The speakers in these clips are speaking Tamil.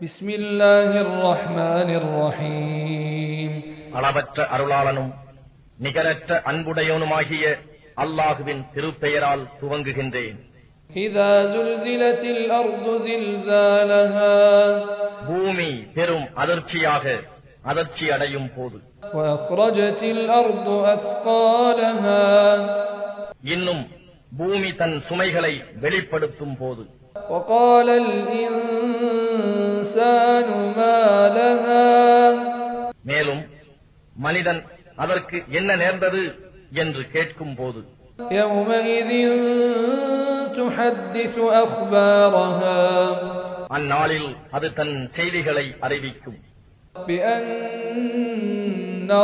بسم الله الرحمن الرحيم அளவற்ற அருளாளனும் நிகரற்ற அன்புடையவனுமாகிய அல்லாஹுவின் திருப்பெயரால் துவங்குகின்றேன் إذا زلزلت الأرض زلزالها பூமி பெரும் அதிர்ச்சியாக அதிர்ச்சி அடையும் போது وأخرجت الأرض أثقالها இன்னும் பூமி தன் சுமைகளை வெளிப்படுத்தும் போது وقال الإنسان ما لها மேலும் மனிதன் அதற்கு என்ன நேர்ந்தது என்று கேட்கும் போது يومئذ تحدث أخبارها அந்நாளில் அது தன் செய்திகளை அறிவிக்கும் بأن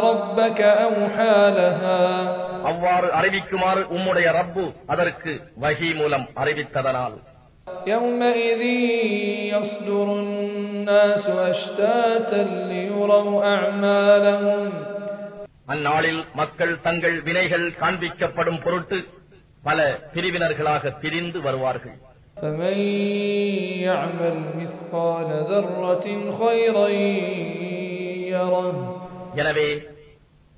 ربك أوحى لها அவ்வாறு அறிவிக்குமாறு உம்முடைய ரப்பு அதற்கு வகி மூலம் அறிவித்ததனால் يومئذ يصدر الناس أشتاتا ليروا أعمالهم அந்நாளில் மக்கள் தங்கள் வினைகள் காண்பிக்கப்படும் பொருட்டு பல பிரிவினர்களாக பிரிந்து வருவார்கள் فمن يعمل مثقال ذرة خيرا يره எனவே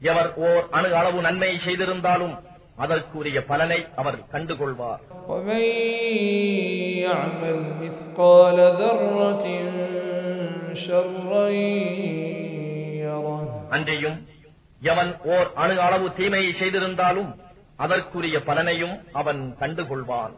எவர் ஓர் அணு அளவு நன்மை செய்திருந்தாலும் அதற்குரிய பலனை அவர் கண்டுகொள்வார் ومن يعمل مثقال ذرة شرا يره அன்றியும் எவன் ஓர் அணு அளவு தீமையை செய்திருந்தாலும் அதற்குரிய பலனையும் அவன் கண்டுகொள்வான்